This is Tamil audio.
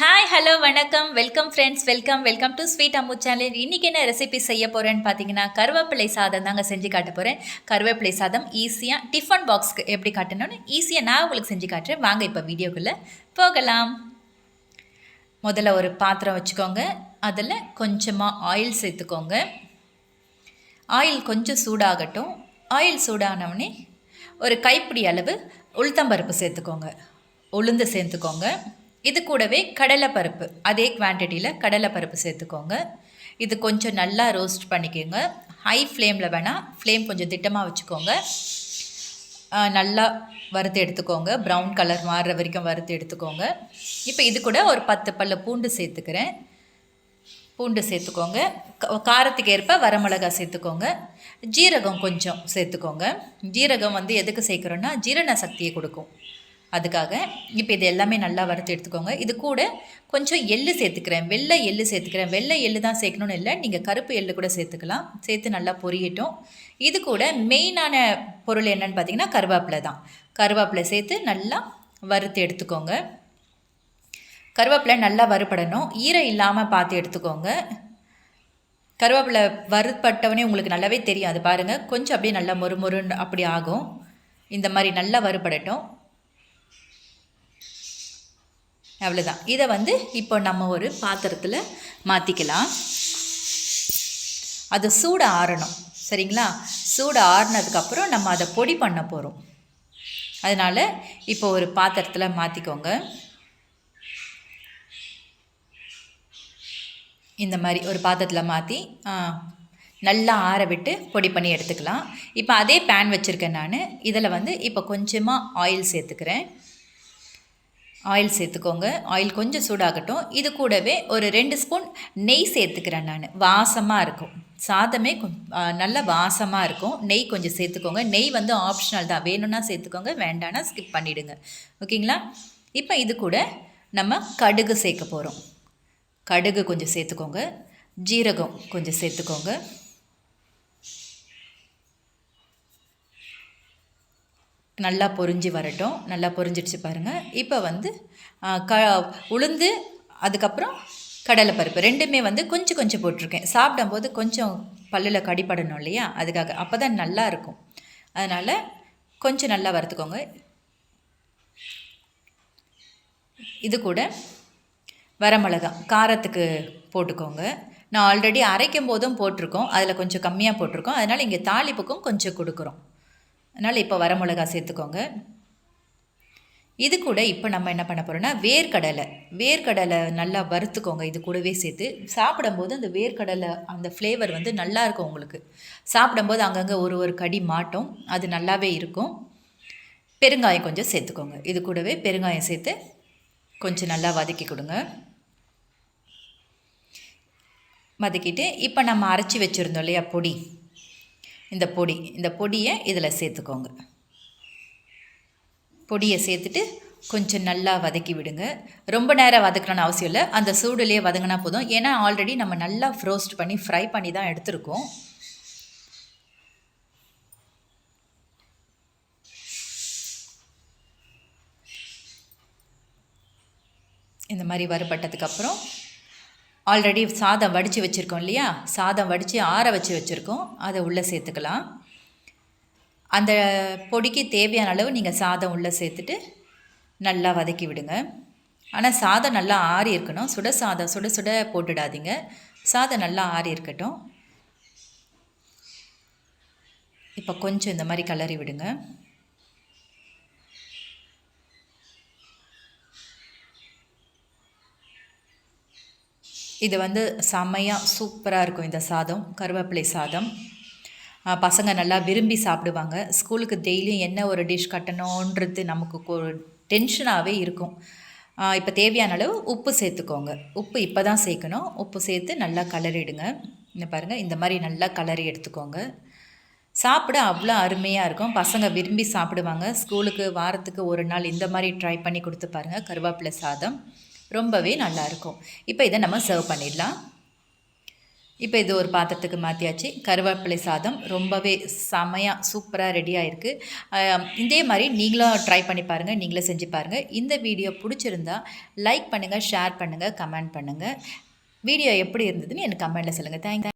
ஹாய் ஹலோ வணக்கம். Welcome friends welcome welcome to Sweet Ammu channel இன்றைக்கி என்ன ரெசிபி செய்ய போகிறேன்னு பார்த்தீங்கன்னா கருவேப்பிலை சாதம் தாங்க செஞ்சு காட்ட போகிறேன் கருவேப்பிலை சாதம் ஈஸியாக டிஃபன் பாக்ஸ்க்கு எப்படி காட்டணும்னு ஈஸியாக நான் உங்களுக்கு செஞ்சு காட்டுறேன். வாங்க இப்போ வீடியோக்குள்ளே போகலாம். முதல்ல ஒரு பாத்திரம் வச்சுக்கோங்க. அதில் கொஞ்சமாக ஆயில் சேர்த்துக்கோங்க. ஆயில் கொஞ்சம் சூடாகட்டும். ஆயில் சூடானவுடனே ஒரு கைப்பிடி அளவு உளுத்தம்பருப்பு சேர்த்துக்கோங்க. உளுந்து சேர்த்துக்கோங்க. இது கூடவே கடலைப்பருப்பு. அதே குவான்டிட்டியில் கடலைப்பருப்பு சேர்த்துக்கோங்க. இது கொஞ்சம் நல்லா ரோஸ்ட் பண்ணிக்கோங்க. ஹை ஃப்ளேமில் வேணால் ஃப்ளேம் கொஞ்சம் திட்டமாக வச்சுக்கோங்க. நல்லா வறுத்து எடுத்துக்கோங்க. ப்ரௌன் கலர் மாறுற வரைக்கும் வறுத்து எடுத்துக்கோங்க. இப்போ இது கூட ஒரு பத்து பல்ல பூண்டு சேர்த்துக்கிறேன். பூண்டு சேர்த்துக்கோங்க. காரத்துக்கு ஏற்ப வரமிளகா சேர்த்துக்கோங்க. ஜீரகம் கொஞ்சம் சேர்த்துக்கோங்க. ஜீரகம் வந்து எதுக்கு சேர்க்குறோன்னா ஜீரண சக்தியை கொடுக்கும். அதுக்காக இப்போ இது எல்லாமே நல்லா வறுத்து எடுத்துக்கோங்க. இது கூட கொஞ்சம் எள்ளு சேர்த்துக்கிறேன். வெள்ளை எள்ளு சேர்த்துக்கிறேன். வெள்ளை எள்ளு தான் சேர்க்கணும்னு இல்லை. நீங்கள் கருப்பு எள்ளு கூட சேர்த்துக்கலாம். சேர்த்து நல்லா பொரியட்டும். இது கூட மெயினான பொருள் என்னன்னு பார்த்தீங்கன்னா கருவேப்பிலை தான். கருவேப்பிலை சேர்த்து நல்லா வறுத்து எடுத்துக்கோங்க. கருவேப்பிலை நல்லா வறுபடணும். ஈரம் இல்லாமல் பார்த்து எடுத்துக்கோங்க. கருவேப்பிலை வறுபட்டவனே உங்களுக்கு நல்லாவே தெரியும். அது பாருங்கள் கொஞ்சம் அப்படியே நல்லா மொறு மொறுன்னு அப்படி ஆகும். இந்த மாதிரி நல்லா வறுபடட்டும். அவ்வளோதான் இதை வந்து இப்போ நம்ம ஒரு பாத்திரத்தில் மாற்றிக்கலாம் அது சூடு ஆறணும். சரிங்களா? சூடு ஆறுனதுக்கப்புறம் நம்ம அதை பொடி பண்ண போகிறோம் அதனால் இப்போ ஒரு பாத்திரத்தில் மாற்றிக்கோங்க இந்த மாதிரி ஒரு பாத்திரத்தில் மாற்றி நல்லா ஆற விட்டு பொடி பண்ணி எடுத்துக்கலாம். இப்போ அதே பேன் வச்சுருக்கேன் நான். இதில் வந்து இப்போ கொஞ்சமாக ஆயில் சேர்த்துக்கிறேன். ஆயில் சேர்த்துக்கோங்க. ஆயில் கொஞ்சம் சூடாகட்டும். இது கூடவே ஒரு ரெண்டு ஸ்பூன் நெய் சேர்த்துக்கிறேன் நான். வாசமாக இருக்கும். சாதமே நல்ல வாசமாக இருக்கும். நெய் கொஞ்சம் சேர்த்துக்கோங்க. நெய் வந்து ஆப்ஷனல் தான். வேணும்னா சேர்த்துக்கோங்க. வேண்டாம்னா ஸ்கிப் பண்ணிவிடுங்க ஓகேங்களா? இப்போ இது கூட நம்ம கடுகு சேர்க்க போகிறோம் கடுகு கொஞ்சம் சேர்த்துக்கோங்க. ஜீரகம் கொஞ்சம் சேர்த்துக்கோங்க. நல்லா பொரிஞ்சு வரட்டும். நல்லா பொரிஞ்சிடுச்சு பாருங்கள் இப்போ வந்து க உளுந்து அதுக்கப்புறம் கடலைப்பருப்பு. ரெண்டுமே வந்து கொஞ்சம் கொஞ்சம் போட்டிருக்கேன். சாப்பிடும்போது கொஞ்சம் பல்லில் கடிப்படணும் இல்லையா? அதுக்காக. அப்போ தான் நல்லா இருக்கும். அதனால் கொஞ்சம் நல்லா வறுத்துக்கோங்க. இது கூட வரமிளகா காரத்துக்கு போட்டுக்கோங்க. நான் ஆல்ரெடி அரைக்கும் போதும் போட்டிருக்கோம். அதில் கொஞ்சம் கம்மியாக போட்டிருக்கோம். அதனால் இங்கே தாளிப்புக்கும் கொஞ்சம் கொடுக்குறோம். அதனால் இப்போ வரமிளகா சேர்த்துக்கோங்க. இது கூட இப்போ நம்ம என்ன பண்ண போகிறோம்னா வேர்க்கடலை. வேர்க்கடலை நல்லா வறுத்துக்கோங்க. இது கூடவே சேர்த்து சாப்பிடும்போது அந்த வேர்க்கடலை அந்த ஃப்ளேவர் வந்து நல்லா இருக்கும் உங்களுக்கு. சாப்பிடும்போது அங்கங்கே ஒரு ஒரு கடி மாட்டோம். அது நல்லாவே இருக்கும். பெருங்காயம் கொஞ்சம் சேர்த்துக்கோங்க. இது கூடவே பெருங்காயம் சேர்த்து கொஞ்சம் நல்லா வதக்கி கொடுங்க. வதக்கிட்டு இப்போ நம்ம அரைச்சி வச்சுருந்தோம் இல்லையா பொடி. இந்த பொடி இந்த பொடியை இதில் சேர்த்துக்கோங்க. பொடியை சேர்த்துட்டு கொஞ்சம் நல்லா வதக்கி விடுங்க. ரொம்ப நேரம் வதக்கணும்னு அவசியம் இல்லை. அந்த சூடுலேயே வதங்கினா போதும். ஏன்னா ஆல்ரெடி நம்ம நல்லா ஃப்ரோஸ்ட் பண்ணி ஃப்ரை பண்ணி தான் எடுத்திருக்கோம். இந்த மாதிரி வறுபட்டதுக்கப்புறம் ஆல்ரெடி சாதம் வடித்து வச்சுருக்கோம் இல்லையா? சாதம் வடித்து ஆற வச்சு வச்சுருக்கோம். அதை உள்ளே சேர்த்துக்கலாம். அந்த பொடிக்கு தேவையான அளவு நீங்கள் சாதம் உள்ளே சேர்த்துட்டு நல்லா வதக்கி விடுங்க. ஆனால் சாதம் நல்லா ஆறி இருக்கணும். சுட சாதம் சுட சுட போட்டுடாதீங்க. சாதம் நல்லா ஆறி இருக்கட்டும். இப்போ கொஞ்சம் இந்த மாதிரி கிளறி விடுங்க. இது வந்து செம்மையாக சூப்பராக இருக்கும் இந்த சாதம் கருவேப்பிலை சாதம். பசங்க நல்லா விரும்பி சாப்பிடுவாங்க. ஸ்கூலுக்கு டெய்லியும் என்ன ஒரு டிஷ் கட்டணுன்றது நமக்கு டென்ஷனாகவே இருக்கும். இப்போ தேவையான அளவு உப்பு சேர்த்துக்கோங்க. உப்பு இப்போ தான் சேர்க்கணும். உப்பு சேர்த்து நல்லா கலரிடுங்க இந்த பாருங்கள் இந்த மாதிரி நல்லா கலரி எடுத்துக்கோங்க. சாப்பிட அவ்வளோ அருமையாக இருக்கும். பசங்க விரும்பி சாப்பிடுவாங்க. ஸ்கூலுக்கு வாரத்துக்கு ஒரு நாள் இந்த மாதிரி ட்ரை பண்ணி கொடுத்து பாருங்கள் கருவேப்பிலை சாதம். ரொம்பவே நல்லாயிருக்கும். இப்போ இதை நம்ம சர்வ் பண்ணிடலாம். இப்போ இது ஒரு பாத்திரத்துக்கு மாற்றியாச்சு கருவேப்பிலை சாதம் ரொம்பவே செமையாக சூப்பராக ரெடியாக இருக்குது இதே மாதிரி நீங்களும் ட்ரை பண்ணி பாருங்கள் நீங்களும் செஞ்சு பாருங்கள் இந்த வீடியோ பிடிச்சிருந்தா லைக் பண்ணுங்கள் ஷேர் பண்ணுங்கள் கமெண்ட் பண்ணுங்கள் வீடியோ எப்படி இருந்ததுன்னு எனக்கு கமெண்ட்டில் சொல்லுங்கள் தேங்க்யூ